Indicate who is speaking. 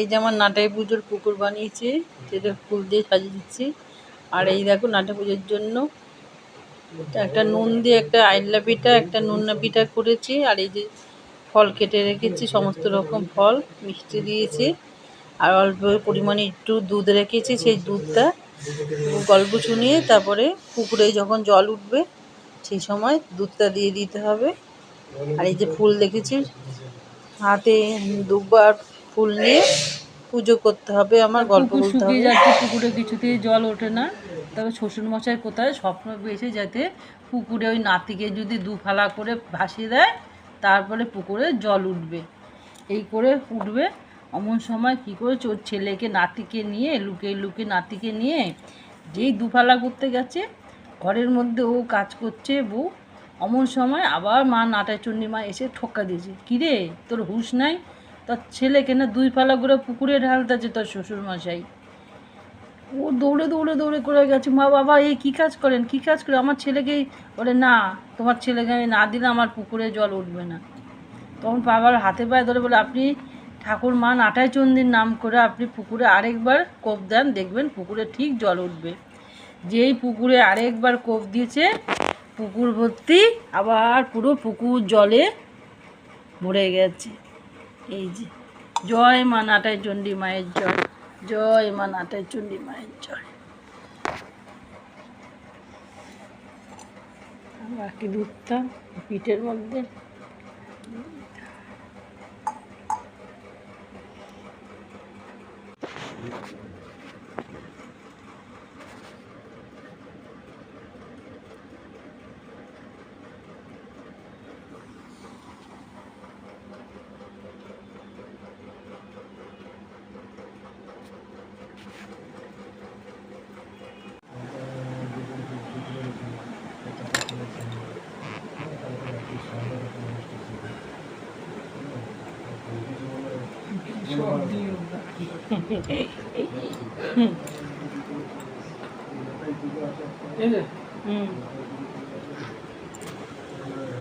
Speaker 1: এই যে আমার নাটাই পুজোর পুকুর বানিয়েছে সেটা ফুল দিয়ে সাজিয়ে দিচ্ছি। আর এই দেখো নাটাই পুজোর জন্য একটা নুন দিয়ে একটা আইলা পিঠা, একটা নুন্না পিঠা করেছি। আর এই যে ফল কেটে রেখেছি, সমস্ত রকম ফল, মিষ্টি দিয়েছি। আর অল্প পরিমাণে একটু দুধ রেখেছি, সেই দুধটা গল্প শুনিয়ে তারপরে পুকুরে যখন জল উঠবে, সেই সময় দুধটা দিয়ে দিতে হবে। আর এই যে ফুল দেখেছি হাতে দুবার ফুল নিয়ে পুজো করতে হবে আমার গল্প বলতে
Speaker 2: শুকিয়ে
Speaker 1: হবে।
Speaker 2: যাচ্ছে পুকুরে কিছুতেই জল ওঠে না। তবে শ্বশুরমশাই কোথায়? স্বপ্ন পেয়েছে যাতে পুকুরে ওই নাতিকে যদি দু ফালা করে ভাসিয়ে দেয় তারপরে পুকুরে জল উঠবে। এই করে উঠবে। এমন সময় কী করে ওর ছেলেকে নাতিকে নিয়ে লুকে লুকিয়ে নাতিকে নিয়ে যেই দুফালা করতে গেছে ঘরের মধ্যে ও কাজ করছে বউ। অমন সময় আবার মা নাটাই চণ্ডী মা এসে ঠক্কা দিয়েছে কিরে তোর হুঁশ নাই? তোর ছেলেকে না দুই ফালা করে পুকুরে ঢালতেছে তোর শ্বশুরমশাই। ও দৌড়ে দৌড়ে দৌড়ে করে গেছে, মা বাবা, এই কী কাজ করেন? কী কাজ করে আমার ছেলেকেই বলে, না, তোমার ছেলেকে আমি না দিলে আমার পুকুরে জল উঠবে না তখন বাবার হাতে পায়ে ধরে বলে, আপনি ঠাকুর মা নাটাই চন্দির নাম করে আপনি পুকুরে আরেকবার কোপ দেন, দেখবেন পুকুরে ঠিক জল উঠবে যেই পুকুরে আরেকবার কোপ দিয়েছে, পুকুর ভর্তি, আবার পুরো পুকুর জলে ভরে গেছে। এই যে, জয় মা নাটাই চণ্ডী মায়ের জয় জয় মা নাটাই চণ্ডী মায়ের জয়। বাকি দুধটা পিঠের মধ্যে। হুম